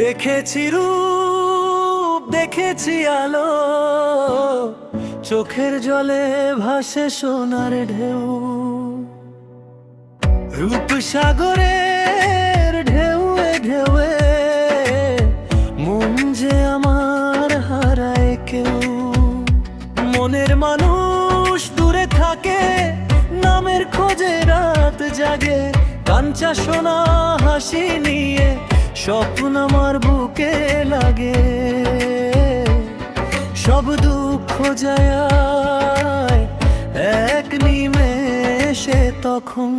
দেখেছি রূপ, দেখেছি আলো। চোখের জলে ভাসে সোনার ঢেউ। রূপ সাগরের ঢেউয়ে ঢেউয়ে মন যে আমার হারায় কেউ। মনের মানুষ দূরে থাকে, নামের খোঁজে রাত জাগে। কাঞ্চা সোনা হাসি নিয়ে স্বপ্ন আমার বুকে লাগে। সব দুঃখ যায়, এক নিমেষে তখন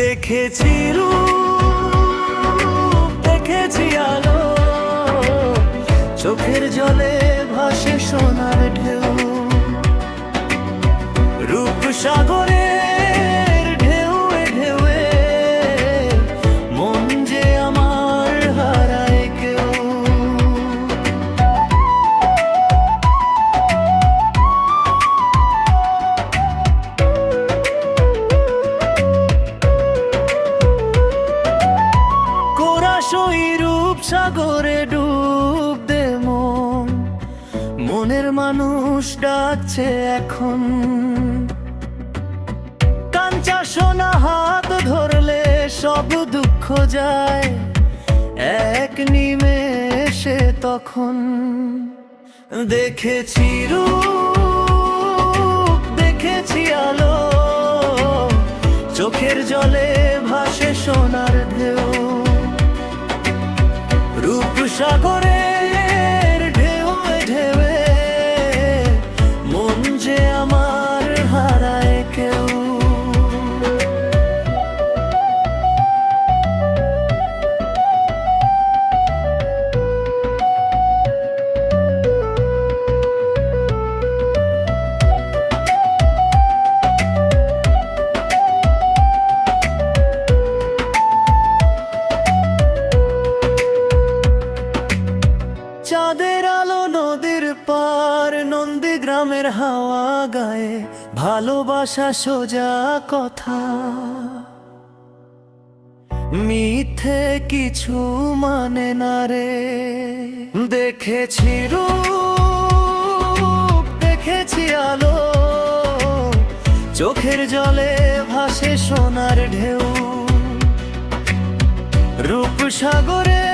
দেখেছি রূপ, দেখেছি আলো। চোখের জলে ভাসে সোনার ঢেউ। সাগরে ডুব দে মন। মনের মানুষ ডাকছে এখন। কাঞ্চা সোনা হাত ধরলে সব দুঃখ যায়। এক নিমেষে তখন দেখেছি রূপ, দেখেছি আলো। চোখের জলে ভাসে সোনার ঢেউ। রূপ সাগরের গ্রামের হাওয়া গায়ে, ভালোবাসা সোজা কথা। মিথ্যে কিছু মানে না রে। দেখেছি রূপ, দেখেছি আলো। চোখের জলে ভাসে সোনার ঢেউ। রূপ সাগরে